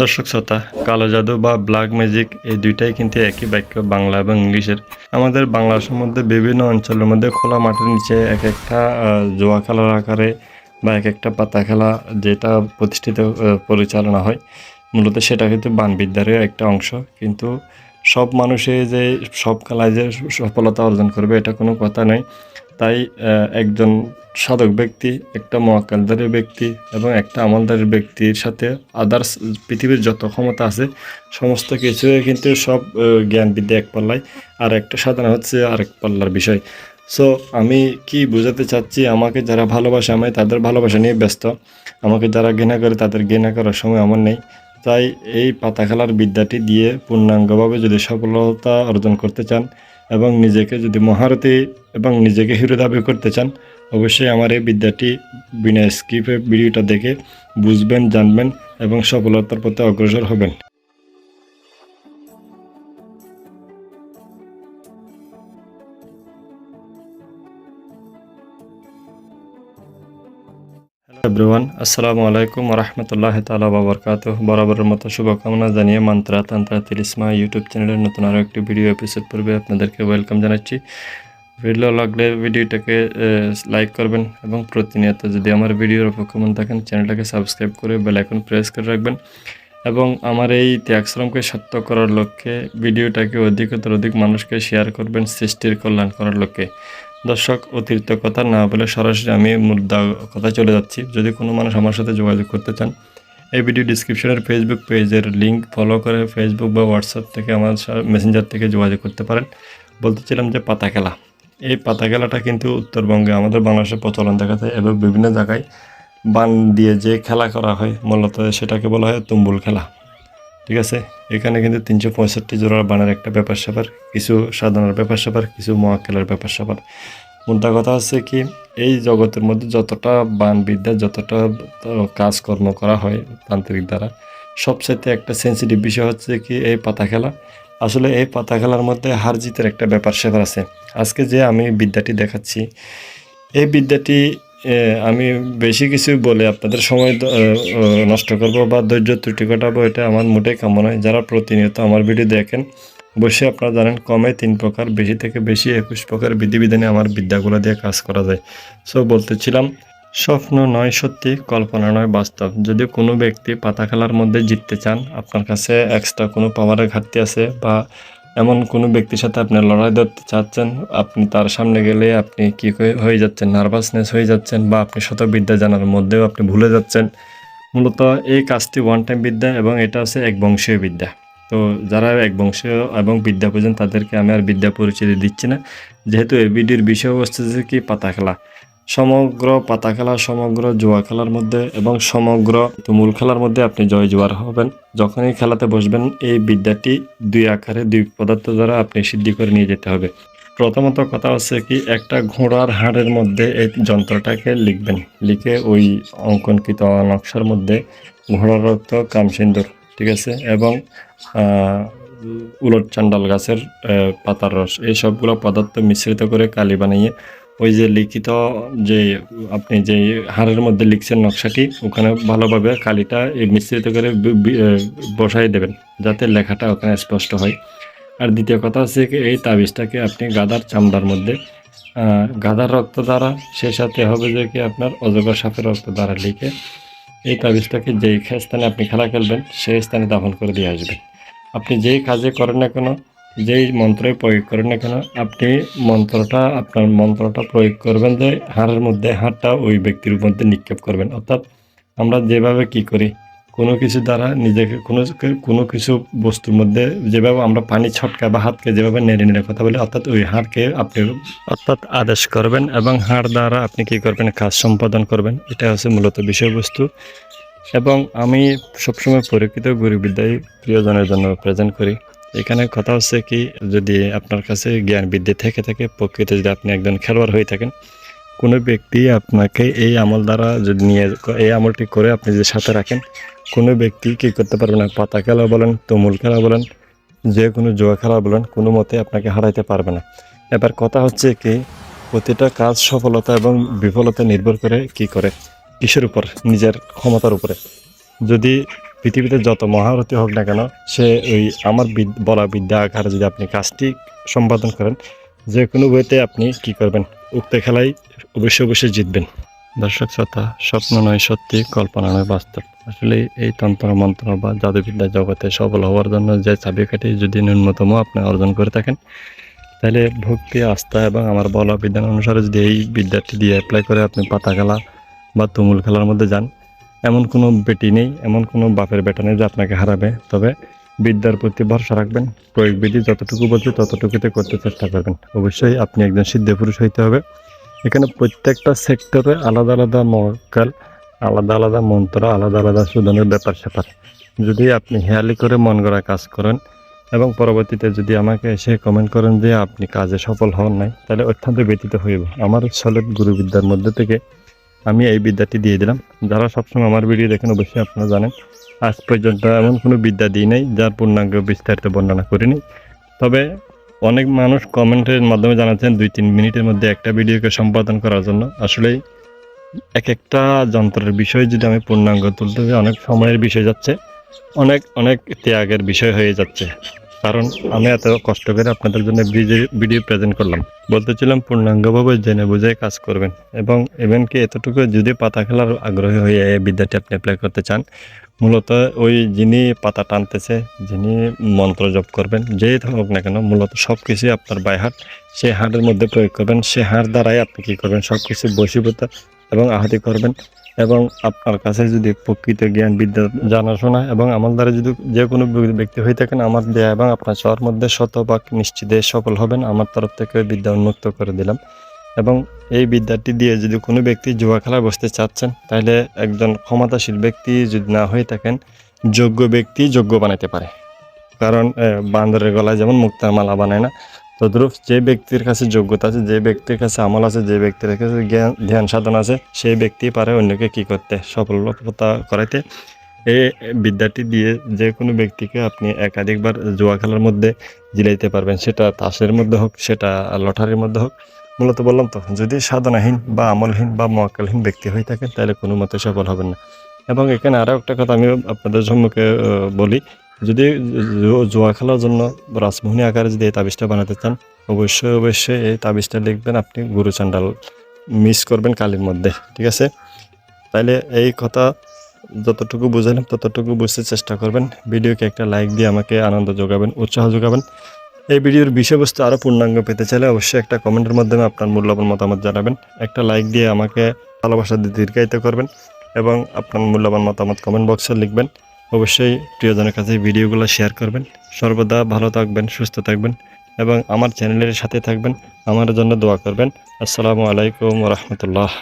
দর্শক শ্রোতা, কালো জাদু বা ব্ল্যাক ম্যাজিক এই দুইটাই কিন্তু একই বাক্য বাংলা এবং ইংলিশের। আমাদের বাংলার মধ্যে বিভিন্ন অঞ্চলের মধ্যে খোলা মাঠের নিচে এক একটা জুয়া খেলার আকারে বা এক একটা পাতা খেলা যেটা প্রতিষ্ঠিত পরিচালনা হয়। মূলত সেটা কিন্তু বানবিদ্যারও একটা অংশ। কিন্তু সব মানুষে যে সব খেলায় যে সফলতা অর্জন করবে, এটা কোনো কথা নয়। তাই একজন সাধক ব্যক্তি, একটা মহাকালদারের ব্যক্তি এবং একটা আমলদারের ব্যক্তির সাথে আদার্স পৃথিবীর যত ক্ষমতা আছে, সমস্ত কিছু কিন্তু সব জ্ঞান বিদ্যা এক পাল্লায়। আর একটা সাধনা হচ্ছে আরেক পাল্লার বিষয়। সো আমি কি বোঝাতে চাচ্ছি, আমাকে যারা ভালোবাসে আমি তাদের ভালোবাসা নিয়ে ব্যস্ত। আমাকে যারা ঘৃণা করে তাদের ঘৃণা করার সময় আমার নেই। তাই এই পাতা খেলার বিদ্যাটি দিয়ে পূর্ণাঙ্গভাবে যদি সফলতা অর্জন করতে চান এবং নিজেকে যদি মহারথী এবং নিজেকে হিরো দাবি করতে চান, অবশ্যই আমার এই বিদ্যাটি বিনা স্কিপে ভিডিওটা দেখে বুঝবেন, জানবেন এবং সফলতার পথে অগ্রসর হবেন। এভরিওয়ান, আসসালামু আলাইকুম রহমতুল্লাহ তালা বাবরকাত বরাবরের মতো শুভকামনা জানিয়ে মন্ত্রা তন্ত্রা তিলিসমা ইউটিউব চ্যানেলের নতুন আরও একটি ভিডিও এপিসোড পূর্বে আপনাদেরকে ওয়েলকাম জানাচ্ছি। ভিডিও লাগলে ভিডিওটাকে লাইক করবেন এবং প্রতিনিয়ত যদি আমার ভিডিওর অপেক্ষমান থাকেন চ্যানেলটাকে সাবস্ক্রাইব করে বেল আইকন প্রেস করে রাখবেন এবং আমার এই ত্যাগ শ্রমকে সত্য করার লক্ষ্যে ভিডিওটাকে অধিকতর অধিক মানুষকে শেয়ার করবেন, সৃষ্টির কল্যাণ করার লক্ষ্যে। দর্শক, অতিরিক্ত কথা না বলে সরাসরি আমি মুদ্রা কথা চলে যাচ্ছি। যদি কোনো মানুষ আমার সাথে যোগাযোগ করতে চান, এই ভিডিও ডিসক্রিপশনের ফেসবুক পেজের লিঙ্ক ফলো করে ফেসবুক বা হোয়াটসঅ্যাপ থেকে আমার মেসেঞ্জার থেকে যোগাযোগ করতে পারেন। বলতেছিলাম যে পাতা খেলা এই পাতা খেলাটা কিন্তু উত্তরবঙ্গে আমাদের বাংলাদেশে প্রচলন দেখা যায় এবং বিভিন্ন জায়গায় বান দিয়ে যে খেলা করা হয়, মূলত সেটাকে বলা হয় তুম্বুল খেলা। ঠিক আছে? এখানে কিন্তু তিনশো পঁয়ষট্টি জোড়ার বানের একটা ব্যাপার স্যাপার, কিছু সাধনার ব্যাপার স্যাপার, কিছু মহাকেলার ব্যাপার স্যাপার। মোদ্দা কথা হচ্ছে কি, এই জগতের মধ্যে যতটা বান বিদ্যা যতটা কাজকর্ম করা হয় তান্ত্রিক দ্বারা, সবচাইতে একটা সেন্সিটিভ বিষয় হচ্ছে কি এই পাতা খেলা। আসলে এই পাতা খেলার মধ্যে হার জিতের একটা ব্যাপার স্যাপার আছে। আজকে যে আমি বিদ্যাটি দেখাচ্ছি, এই বিদ্যাটি আমি বেশি কিছু বলে আপনাদের সময় নষ্ট করব বা ধৈর্য ত্রুটি ঘটাবো, এটা আমার মোটেই কাম্য নয়। যারা প্রতিনিয়ত আমার ভিডিও দেখেন, অবশ্যই আপনারা জানেন, কমে তিন প্রকার, বেশি থেকে বেশি একুশ প্রকার বিধিবিধানে আমার বিদ্যাগুলো দিয়ে কাজ করা যায়। সো, বলতেছিলাম, স্বপ্ন নয় সত্যি, কল্পনা নয় বাস্তব। যদি কোনো ব্যক্তি পাতা খেলার মধ্যে জিততে চান, আপনার কাছে এক্সট্রা কোনো পাওয়ারের ঘাটতি আছে বা এমন কোনো ব্যক্তির সাথে আপনি লড়াই ধরতে চাচ্ছেন? আপনি তার সামনে গেলে আপনি কি হয়ে- যাচ্ছেন? নার্ভাসনেস হয়ে যাচ্ছেন বা আপনি শত বিদ্যা জানার মধ্যেও আপনি ভুলে যাচ্ছেন? মূলত এই কাজটি ওয়ান টাইম বিদ্যা এবং এটা হচ্ছে এক বংশীয় বিদ্যা। তো যারা এক বংশীয় এবং বিদ্যা বোঝেন তাদেরকে আমি আর বিদ্যা পরিচিতি দিচ্ছি না। যেহেতু এই ভিডিওর বিষয়বস্তু হচ্ছে কি পাতা খেলা। সমগ্র পাতা খেলা সমগ্র জুয়া খেলার মধ্যে এবং সমগ্র তুমুল খেলার মধ্যে আপনি জয় জোয়ার হবেন। যখনই খেলাতে বসবেন, এই বিদ্যাটি দুই আকারে, দুই পদার্থ দ্বারা আপনি সিদ্ধি করে নিয়ে যেতে হবে। প্রথমত কথা হচ্ছে কি, একটা ঘোড়ার হাড়ের মধ্যে এই যন্ত্রটাকে লিখবেন। লিখে ওই অঙ্কনকৃত নকশার মধ্যে ঘোড়ার রক্ত কামসিন্দুর, ঠিক আছে? এবং উলট চান্ডাল গাছের পাতার রস, এই সবগুলো পদার্থ মিশ্রিত করে কালি বানিয়ে ওই যে লিখিত যে আপনি যে হাড়ের মধ্যে লিখছেন নকশাটি, ওখানে ভালোভাবে কালিটা মিশ্রিত করে বসাই দেবেন, যাতে লেখাটা ওখানে স্পষ্ট হয়। আর দ্বিতীয় কথা হচ্ছে এই তাবিজটাকে আপনি গাদার চামড়ার মধ্যে গাদার রক্ত দ্বারা সেই সাথে হবে যে কি আপনার অজগর সাপের রক্ত দ্বারা লিখে, এই তাবিজটাকে যেই স্থানে আপনি খেলা খেলবেন, সেই স্থানে দাফন করে দিয়ে আসবেন। আপনি যেই কাজে করেন না কেন যেই মন্ত্রই প্রয়োগ করেন না কেন, আপনি মন্ত্রটা, আপনার মন্ত্রটা প্রয়োগ করবেন যে হাড়ের মধ্যে, হাড়টা ওই ব্যক্তির মধ্যে নিক্ষেপ করবেন। অর্থাৎ আমরা যেভাবে কি করি, কোনো কিছু দ্বারা নিজেকে, কোনো কোনো কিছু বস্তুর মধ্যে যেভাবে আমরা পানি ছটকা বা হাতকে যেভাবে নেড়ে নেড়ে কথা বলি, অর্থাৎ ওই হাড়কে আপনি অর্থাৎ আদেশ করবেন এবং হাড় দ্বারা আপনি কি করবেন, কাজ সম্পাদন করবেন এটা হচ্ছে মূলত বিষয়বস্তু। এবং আমি সবসময় পরীক্ষিত গুরুবিদ্যায় প্রিয়জনের জন্য প্রেজেন্ট করি। এখানে কথা হচ্ছে কি, যদি আপনার কাছে জ্ঞান বিদ্যা থেকে থাকে, প্রকৃত যদি আপনি একজন খেলোয়াড় হয়ে থাকেন, কোনো ব্যক্তি আপনাকে এই আমল দ্বারা যদি নিয়ে, এই আমলটি করে আপনি যদি সাথে রাখেন, কোনো ব্যক্তি কী করতে পারবে না? পাতা খেলা বলেন, তুমুল খেলা বলেন, যে কোনো জুয়া খেলা বলেন, কোনো মতে আপনাকে হারাইতে পারবে না। এবার কথা হচ্ছে কি, প্রতিটা কাজ সফলতা এবং বিফলতা নির্ভর করে কি করে? কিসের উপর? নিজের ক্ষমতার উপরে। যদি পৃথিবীতে যত মহারথী হোক না কেন, সে ওই আমার বলা বিদ্যা আকারে যদি আপনি কাজটি সম্পাদন করেন যে কোনো বইতে আপনি কি করবেন? উক্ত খেলায় অবশ্যই অবশ্যই জিতবেন। দর্শক শ্রোতা, স্বপ্ন নয় সত্যি, কল্পনা নয় বাস্তব। আসলে এই তন্ত্র মন্ত্র বা জাদুবিদ্যা জগতে সফল হওয়ার জন্য যে চাবিকাঠি যদি ন্যূনতম আপনি অর্জন করে থাকেন, তাহলে ভক্তি, আস্থা এবং আমার বলা বিধান অনুসারে যদি এই বিদ্যাটি দিয়ে অ্যাপ্লাই করে আপনি পাতা খেলা বা তুমুল খেলার মধ্যে যান এমন কোনো বেটি নেই, এমন কোনো বাপের বেটা নেই যে আপনাকে হারাবে। তবে বিদ্যার প্রতি ভরসা রাখবেন প্রয়োগ বিধি যতটুকু বলছে ততটুকুতে করতে চেষ্টা করবেন। অবশ্যই আপনি একজন সিদ্ধ পুরুষ হইতে হবে। এখানে প্রত্যেকটা সেক্টরে আলাদা আলাদা মক্কাল আলাদা আলাদা মন্ত্র, আলাদা আলাদা সুদানের ব্যাপার স্যাপার। যদি আপনি হেয়ালি করে মন গড়া কাজ করেন এবং পরবর্তীতে যদি আমাকে এসে কমেন্ট করেন যে আপনি কাজে সফল হন নাই, তাহলে অত্যন্ত ব্যতীত হইব। আমার সলেট গুরুবিদ্যার মধ্যে থেকে আমি এই বিদ্যাটি দিয়ে দিলাম। যারা সবসময় আমার ভিডিও দেখেন, অবশ্যই আপনারা জানেন, আজ পর্যন্ত এমন কোনো বিদ্যা দিই নাই, যার পূর্ণাঙ্গ বিস্তারিত বর্ণনা করিনি। তবে অনেক মানুষ কমেন্টের মাধ্যমে জানাচ্ছেন, দুই তিন মিনিটের মধ্যে একটা ভিডিওকে সম্পাদন করার জন্য। আসলেই এক একটা যন্ত্রের বিষয় যদি আমি পূর্ণাঙ্গ তুলতে অনেক সময়ের বিষয় যাচ্ছে, অনেক অনেক ত্যাগের বিষয় হয়ে যাচ্ছে। কারণ আমি এত কষ্ট করে আপনাদের জন্য ভিডিও প্রেজেন্ট করলাম। বলতেছিলাম, পূর্ণাঙ্গভাবে জেনে বুঝে কাজ করবেন। এবং ইভেনকি এতটুকু যদি পাতা খেলার আগ্রহী হয়ে এই বিদ্যাটি আপনি অ্যাপ্লাই করতে চান, মূলত ওই যিনি পাতা টানতেছে, যিনি মন্ত্র জপ করবেন, যেই হোক না কেন, মূলত সব কিছুই আপনার বাই হাট সেই হাটের মধ্যে প্রয়োগ করবেন, সে হাট দ্বারাই আপনি কী করবেন সব কিছু বশীভূত এবং আহতি করবেন। এবং আপনার কাছে যদি প্রকৃত জ্ঞান বিদ্যা জানাশোনা এবং আমার দ্বারা যদি যে কোনো ব্যক্তি হয়ে থাকেন, আমার দেয়া এবং আপনার সবার মধ্যে শতভাগ নিশ্চিতে সফল হবেন। আমার তরফ থেকে বিদ্যা উন্মুক্ত করে দিলাম। এবং এই বিদ্যাটি দিয়ে যদি কোনো ব্যক্তি জুয়া খেলায় বসতে চাচ্ছেন, তাহলে একজন ক্ষমতাশীল ব্যক্তি যদি না হয়ে থাকেন, যোগ্য ব্যক্তি যোগ্য বানাতে পারে। কারণ বান্দরের গলায় যেমন মুক্তার মালা বানায় না তদ্রূপ যে ব্যক্তির কাছে যোগ্যতা আছে, যে ব্যক্তির কাছে আমল আছে, যে ব্যক্তির কাছে জ্ঞান, ধ্যান সাধন আছে, সেই ব্যক্তি পারে অন্যকে কি করতে, সফলতা করাইতে। এই বিদ্যাটি দিয়ে যে কোনো ব্যক্তিকে আপনি একাধিকবার জুয়া খেলার মধ্যে জিলাইতে পারবেন। সেটা তাসের মধ্যে হোক, সেটা লটারির মধ্যে হোক। মূলত বললাম তো, যদি সাধনাহীন বা আমলহীন বা মক্কালহীন ব্যক্তি হয়ে থাকেন, তাহলে কোনো মতে সফল হবেন না। এবং এখানে আরও একটা কথা আমি আপনাদের সম্মুখে বলি যদি জুয়া খেলার জন্য রাসমোহনী আকারে যদি এই তাবিজটা বানাতে চান, অবশ্যই অবশ্যই এই তাবিজটা লিখবেন, আপনি গুরু চান্ডাল মিস করবেন কালির মধ্যে, ঠিক আছে? তাইলে এই কথা যতটুকু বুঝালাম, ততটুকু বুঝতে চেষ্টা করবেন। ভিডিওকে একটা লাইক দিয়ে আমাকে আনন্দ যোগাবেন, উৎসাহ যোগাবেন। এই ভিডিওর বিষয়বস্তু আরও পূর্ণাঙ্গ পেতে চাইলে অবশ্যই একটা কমেন্টের মাধ্যমে আপনার মূল্যবান মতামত জানাবেন। একটা লাইক দিয়ে আমাকে ভালোবাসা দিয়ে দীর্ঘায়িত করবেন এবং আপনার মূল্যবান মতামত কমেন্ট বক্সে লিখবেন। অবশ্যই প্রিয়জনের কাছে ভিডিওগুলো শেয়ার করবেন। সর্বদা ভালো থাকবেন, সুস্থ থাকবেন এবং আমার চ্যানেলের সাথে থাকবেন। আমার জন্য দোয়া করবেন। আসসালামু আলাইকুম রহমতুল্লাহ।